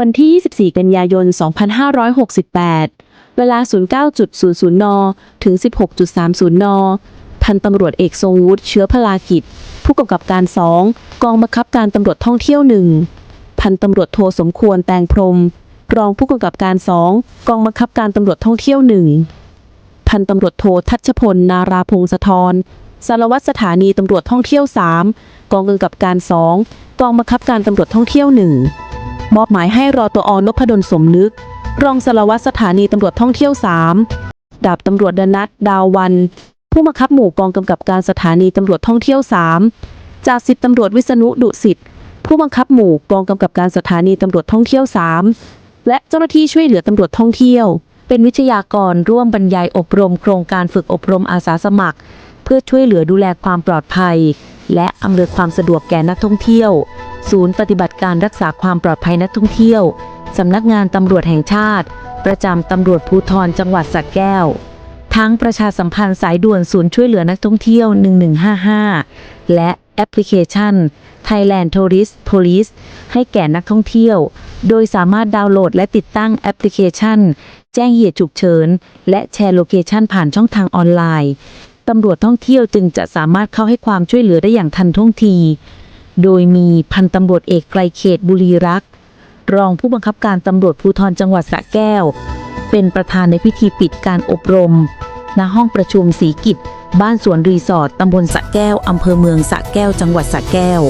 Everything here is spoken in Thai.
วันที่ 24 กันยายน 2568 เวลา 09.00 น ถึง 16.30 น พันตำรวจเอกทรงวุฒิเชื้อพลากิจ ผู้กำกับการ 2 กองบังคับการตำรวจท่องเที่ยว 1 พันตำรวจโทสมควรแตงพรม รองผู้กำกับการ 2 กองบังคับการตำรวจท่องเที่ยว 1 พันตำรวจโททัชพล นาราพงศธรสารวัตรสถานีตำรวจท่องเที่ยว 3 กองกำกับการ 2 กองบังคับการตำรวจท่องเที่ยว 1 มอบหมายให้รอตอนพดลสมนึก รองสารวัตรสถานีตำรวจท่องเที่ยว 3 ดาบตำรวจดนัทดาววัน ผู้บังคับหมู่กองกำกับการสถานีตำรวจท่องเที่ยว 3จากสิบตำรวจวิษณุดุสิตผู้บังคับหมู่กองกำกับการสถานีตำรวจท่องเที่ยว 3 และเจ้าหน้าที่ช่วยเหลือตำรวจท่องเที่ยว เป็นวิทยากรร่วมบรรยายอบรมโครงการฝึกอบรมอาสาสมัคร เพื่อช่วยเหลือดูแลความปลอดภัย และอำนวยความสะดวกแก่นักท่องเที่ยว ศูนย์ปฏิบัติการรักษาความปลอดภัยนักท่องเที่ยวสำนักงานตำรวจแห่งชาติ ประจำตำรวจภูธรจังหวัดสระแก้ว ทั้งประชาสัมพันธ์สายด่วนศูนย์ช่วยเหลือนักท่องเที่ยว 1155 และแอปพลิเคชัน Thailand Tourist Police ให้แก่นักท่องเที่ยว โดยสามารถดาวน์โหลดและติดตั้งแอปพลิเคชัน แจ้งเหตุฉุกเฉิน และแชร์โลเคชันผ่านช่องทางออนไลน์ ตำรวจท่องเที่ยวจึงจะสามารถเข้าให้ความช่วยเหลือได้อย่างทันท่วงที โดยมีพันตำรวจเอกไกลเขตบุรีรักษ์รองผู้บังคับการตำรวจภูธรจังหวัดสระแก้ว เป็นประธานในพิธีปิดการอบรม ณห้องประชุมสีกิจ บ้านสวนรีสอร์ทตำบลสระแก้วอำเภอเมืองสระแก้ว จังหวัดสระแก้ว